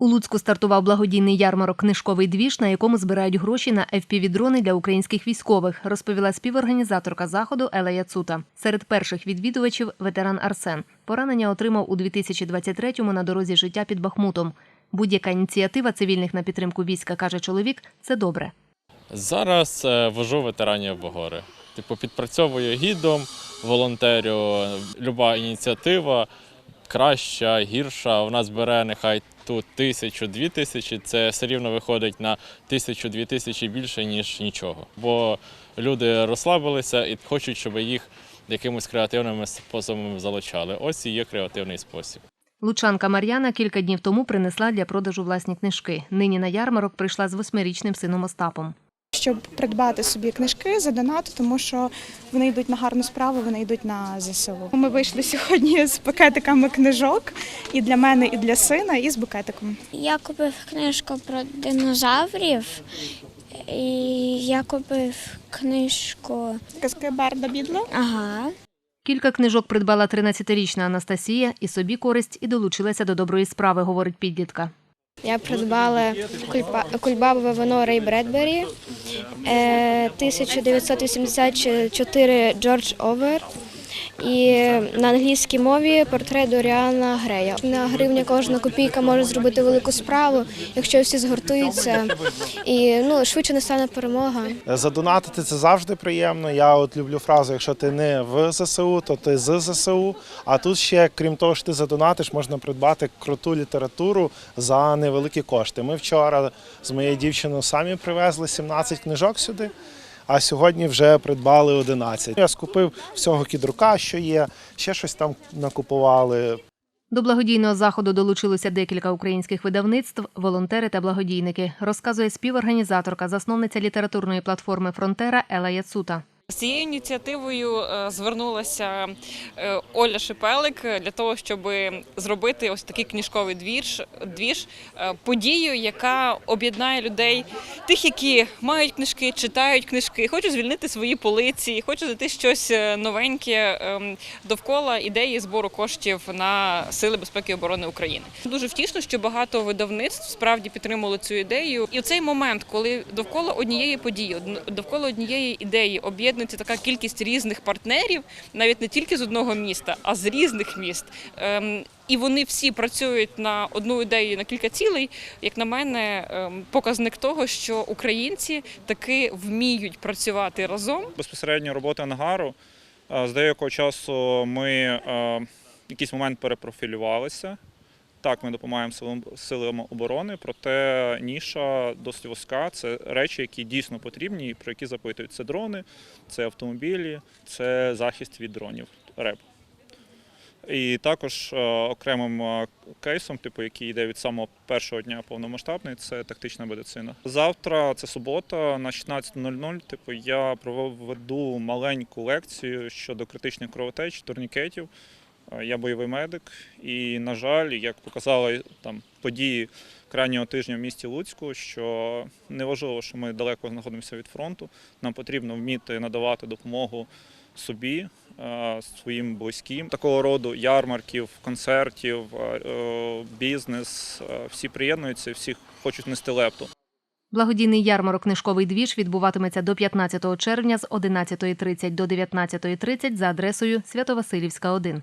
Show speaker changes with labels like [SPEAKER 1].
[SPEAKER 1] У Луцьку стартував благодійний ярмарок Книжковий двіж, на якому збирають гроші на FPV-дрони для українських військових, розповіла співорганізаторка заходу Ела Яцута. Серед перших відвідувачів ветеран Арсен. Поранення отримав у 2023-му на дорозі життя під Бахмутом. Будь-яка ініціатива цивільних на підтримку війська, каже чоловік, це добре.
[SPEAKER 2] Зараз е, вожу ветеранів в гори. Типу, підпрацьовую гідом, волонтерю. Люба ініціатива краща, гірша. У нас бере нехай тут тисячу, дві тисячі. Це все рівно виходить на тисячу, дві тисячі більше, ніж нічого. Бо люди розслабилися і хочуть, щоб їх якимось креативними способами залучали. Ось і є креативний спосіб.
[SPEAKER 1] Лучанка Мар'яна кілька днів тому принесла для продажу власні книжки. Нині на ярмарок прийшла з восьмирічним сином Остапом.
[SPEAKER 3] Щоб придбати собі книжки за донат, тому що вони йдуть на гарну справу, вони йдуть на ЗСУ. Ми вийшли сьогодні з пакетиками книжок і для мене, і для сина, і з букетиком.
[SPEAKER 4] Я купив книжку про динозаврів, і я купив книжку.
[SPEAKER 3] Казки Барда Бідла.
[SPEAKER 4] Ага.
[SPEAKER 1] Кілька книжок придбала 13-річна Анастасія і собі користь і долучилася до доброї справи, говорить підлітка.
[SPEAKER 5] Я придбала кульбабове вино Рей Бредбері, е, 1984 Джордж Овер і на англійській мові портрет Доріана Грея. На гривня кожна копійка може зробити велику справу, якщо всі згуртуються. І ну, швидше настане перемога.
[SPEAKER 6] Задонатити це завжди приємно. Я от люблю фразу: якщо ти не в ЗСУ, то ти з ЗСУ. А тут ще, крім того, що ти задонатиш, можна придбати круту літературу за невеликі кошти. Ми вчора з моєю дівчиною самі привезли 17 книжок сюди. А сьогодні вже придбали 11. Я скупив всього кідрука, що є, ще щось там накупували.
[SPEAKER 1] До благодійного заходу долучилося декілька українських видавництв, волонтери та благодійники, розказує співорганізаторка, засновниця літературної платформи Фронтера Ела Яцута.
[SPEAKER 7] З цією ініціативою е, звернулася е, Оля Шипелик для того, щоб зробити ось такий книжковий двіж, двіж е, подію, яка об'єднає людей, тих, які мають книжки, читають книжки, хочуть звільнити свої полиці, хочуть знайти щось новеньке ем, довкола ідеї збору коштів на сили безпеки і оборони України. Дуже втішно, що багато видавництв справді підтримували цю ідею. І у цей момент, коли довкола однієї події, довкола однієї ідеї об'єднується така кількість різних партнерів, навіть не тільки з одного міста, а з різних міст. Ем, і вони всі працюють на одну ідею на кілька цілей. Як на мене, ем, показник того, що українці таки вміють працювати разом.
[SPEAKER 8] безпосередньо роботи ангару. Е, З деякого часу ми е, в якийсь момент перепрофілювалися. Так, ми допомагаємо силам, силам оборони, проте ніша досить вузька. Це речі, які дійсно потрібні про які запитують. Це дрони, це автомобілі, це захист від дронів, РЕП. І також е, окремим е, кейсом, типу, який йде від самого першого дня повномасштабний, це тактична медицина. Завтра, це субота, на 16.00, типу, я проведу маленьку лекцію щодо критичних кровотеч, турнікетів. Е, Я бойовий медик, і, на жаль, як показали там події крайнього тижня в місті Луцьку, що неважливо, що ми далеко знаходимося від фронту, нам потрібно вміти надавати допомогу собі, е, своїм близьким. Такого роду ярмарків, концертів, е, бізнес, всі приєднуються, всі хочуть нести лепту.
[SPEAKER 1] Благодійний ярмарок Книжковий двіж відбуватиметься до 15 червня з 11.30 до 19.30 за адресою Свято-Василівська, 1.